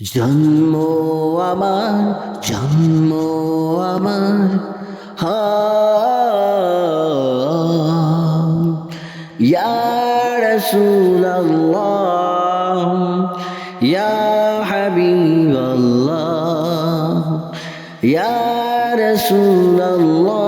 জন্ম আমার জন্ম আমার হা ইয়া রাসূলুল্লাহ।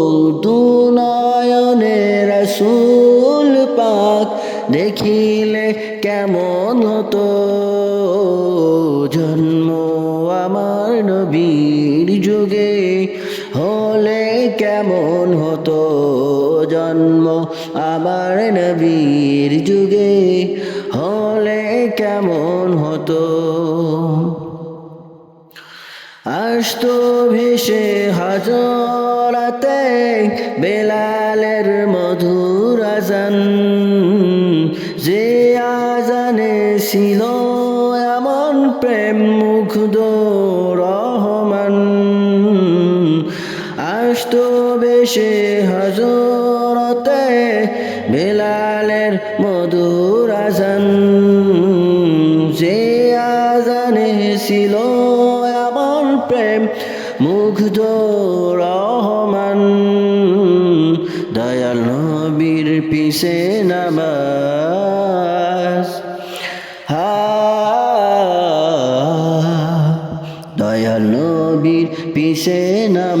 নবীর যুগে হলে কেমন হতো জন্ম? আমার নবীর যুগে হলে কেমন হতো? আসতো ভেসে হাজরাতে বেলালের মধুর বেশে হজরতে বেলালের মধুর আজান যে আজানে ছিল এমন প্রেম, মুগ্ধ রহমান। দয়াল নবীর পিছে নামাজ। হা, দয়াল নবীর পিছে নামাজ।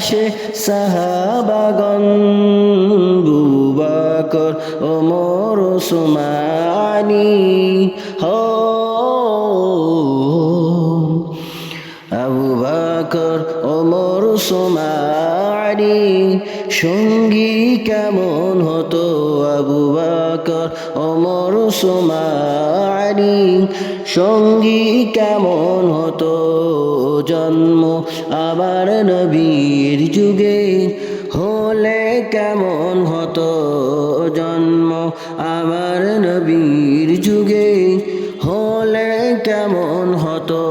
পাশে সাহাবাগন বুবাকর ওমর সুমানি হো আবু বাকর ওমর সুমানি সঙ্গী কেমন হতো আবু বাকর, ওমর সুমানি সঙ্গী কেমন হতো জন্ম আমার নবীর যুগে? হলে কেমন হতো জন্ম আমার নবীর যুগে? হলে কেমন হতো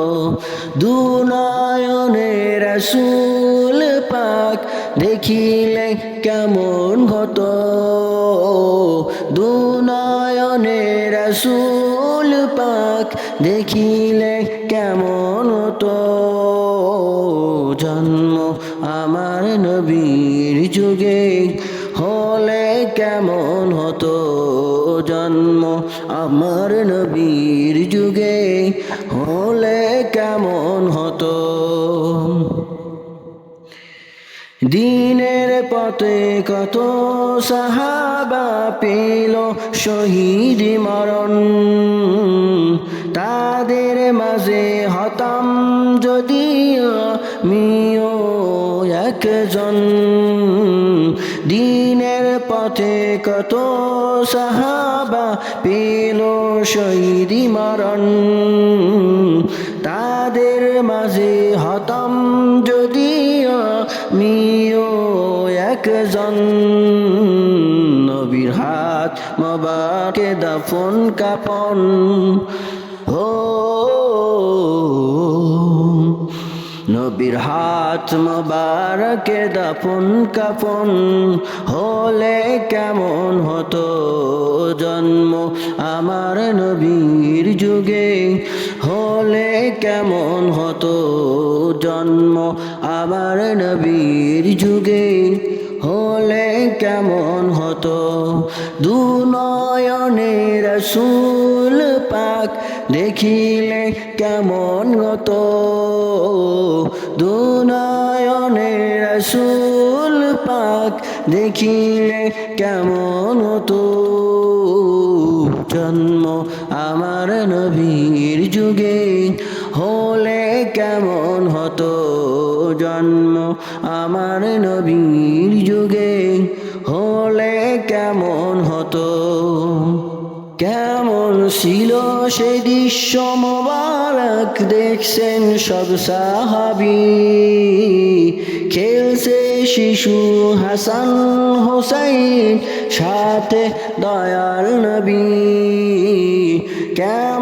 দুনয়নে রসুল পাক? দেখিলে কেমন হতো দুনয়নে রসুল পাক দেখিলে কেমন হতো? জন্ম আমার নবীর যুগে হলে কেমন হতো? জন্ম আমার নবীর যুগে হলে দিনের পথে কত সাহাবা পেল শহীদ মরণ। তাদের মাঝে হতাম যদি আমিও একজন। দিনের পথে কত সাহাবা পেল শহীদি মরণ। তাদের মাঝে হতাম মবাকে দাফন কাপন। ও নবীর হাত মোবারকে দাফন কাপন। হলে কেমন হতো জন্ম আমার নবীর যুগে? হলে কেমন হতো জন্ম আমার নবীর যুগে? হলে কেমন হতো দু নয়নে রসুল পাক দেখিলে কেমন হতো দু নয়নে রসুল পাক দেখিলে কেমন হতো জন্ম আমার নবীর যুগে হলে কেমন হতো? জন্ম আমার নবীর যুগে ছিল সে দৃশ্য মোবারক, দেখছেন সব সাহাবি। খেলছে শিশু হাসান হোসাইন, সাথে দয়াল নবী। কেমন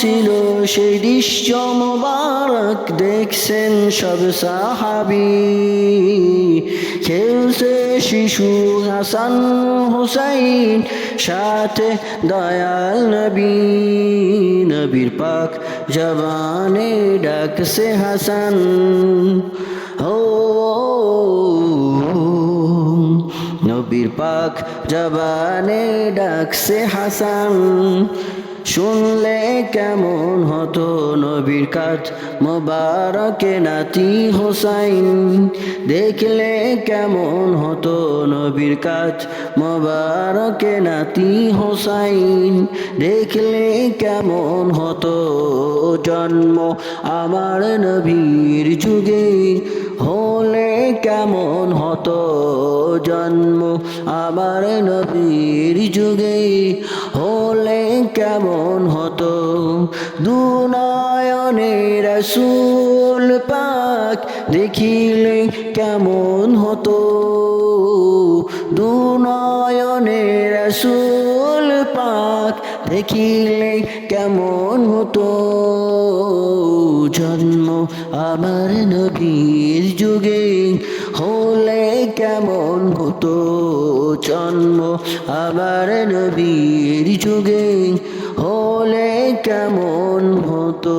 ছিল সেই দৃশ্য মোবারক, দেখছেন সব সাহাবি। খেলছে শিশু হাসান হুসাইন, সাথে দয়াল নবী। নবীর পাক জবানে ডাকছে হাসান, ও, নবীর পাক জবানে ডাকছে হাসান। শুনলে কেমন হতো নবীর কাজ? মোবারকে নাতি হোসাইন, দেখলে কেমন হতো নবীর কাজ? মোবারকে নাতি হোসাইন, দেখলে কেমন হতো জন্ম? আমার নবীর যুগে হলে কেমন হতো জন্ম? আমার নবীর যুগে কেমন হতো? দুনয়নে রসুল পাক দেখিলে কেমন হতো? দুনয়নে রসুল পাক দেখিলে কেমন হতো? জন্ম আমার নবীর যুগে হলে কেমন হতো? জন্ম আমার নবীর যুগে হলে কেমন হতো?